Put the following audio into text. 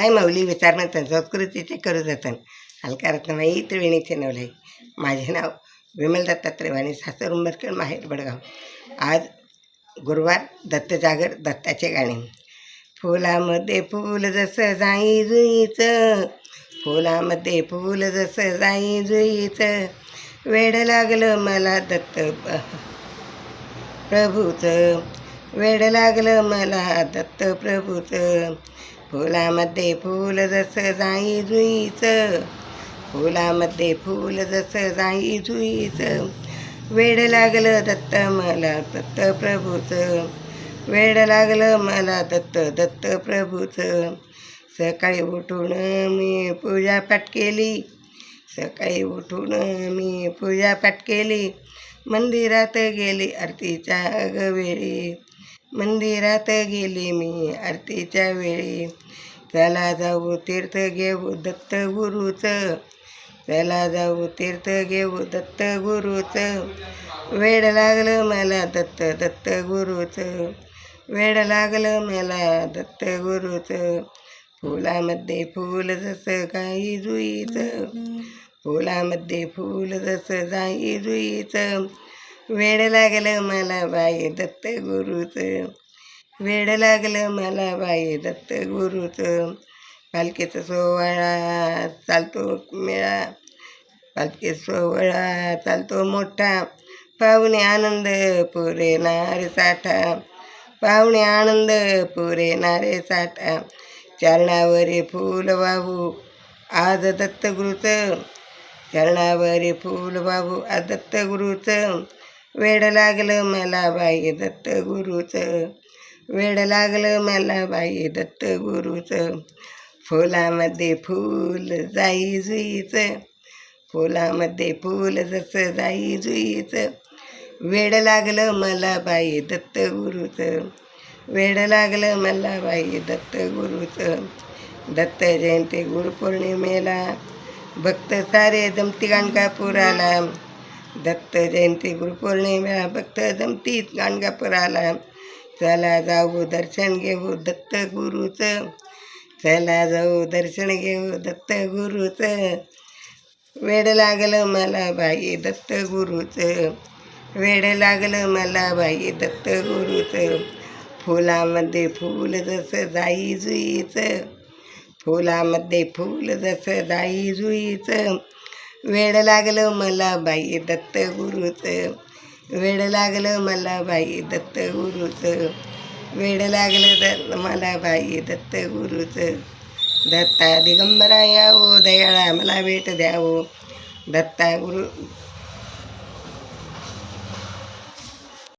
काय माऊली विचारणं संस्कृतीचे करू जातं हलका रत्नमाई त्रिवेणीचे नवले. माझे नाव विमल दत्ता त्रिवाणी सासर उंबरखेड माहेर बडगाव. आज गुरुवार दत्त जागर दत्ताचे गाणे. फुलामध्ये फूल जसं जाई जुईचं फुलामध्ये फूल जसं जाई जुईचं. वेड लागलं मला दत्त प्रभूचं. वेड लागलं मला दत्त प्रभूचं. फुलामध्ये फूल जसं जाई जुईचं. फुलामध्ये फूल जसं जाई जुईचं. वेड लागलं दत्त मला दत्त प्रभूचं. वेड लागलं मला दत्त दत्त प्रभूचं. सकाळी उठून मी पूजापाठ केली. सकाळी उठून मी पूजापाठ केली. मंदिरात गेली आरतीच्या अगवेळी. मंदिरात गेली मी. आरतीच्या वेळी चला जाऊ तीर्थ घेऊ दत्त गुरुचं. चला जाऊ तीर्थ घेऊ दत्त गुरुचं. वेड लागलं मला दत्त दत्त गुरुचं. वेड लागलं मला दत्त गुरुचं. फुलामध्ये फूल जसं काही जुईचं. फुलामध्ये फूल जसं जाई जुईचं. वेड लागलं मला बाई दत्त गुरुचं वेड लागलं मला बाई दत्त गुरुचं पालखीचा सोहळा चालतो मेळा पालखी सोहळा चालतो मोठा पाहुणे आनंद पुरे नारे साठा पाहुणे आनंद पुरे नारे साठा चरणावरी फूल वाहू आज दत्तगुरूचं चरणावरी फूल वाहू आज दत्तगुरूचं वेड लागलं मला बाई दत्त गुरुचं. वेड लागलं मला बाई दत्त गुरुचं. फुलामध्ये फूल जाई जुईचं. फुलामध्ये फूल जसं जाई जुईचं. वेड लागलं मला बाई दत्त गुरुचं. वेड लागलं मला बाई दत्त गुरुचं. दत्त जयंती गुरुपौर्णिमेला. भक्त सारे जमती गाणकापुराला दत्त जयंती गुरुपौर्णिमा भक्त जमती गाणगापुराला चला जाऊ दर्शन घेऊ दत्त गुरुचं चला जाऊ दर्शन घेऊ दत्त गुरुचं वेड लागलं मला बाई दत्त गुरुचं वेड लागलं मला बाई दत्त गुरुचं फुलामध्ये फूल जसं जाई जुईचं. फुलामध्ये फूल जसं जाई जुईचं. वेड लागलं मला बाई दत्त गुरुचं वेड लागलं मला बाई दत्त गुरुचं वेड लागलं दत्त मला बाई दत्त गुरुचं दत्ता दिगंबरा यावो दयाळा मला भेट द्यावो. दत्ता गुरु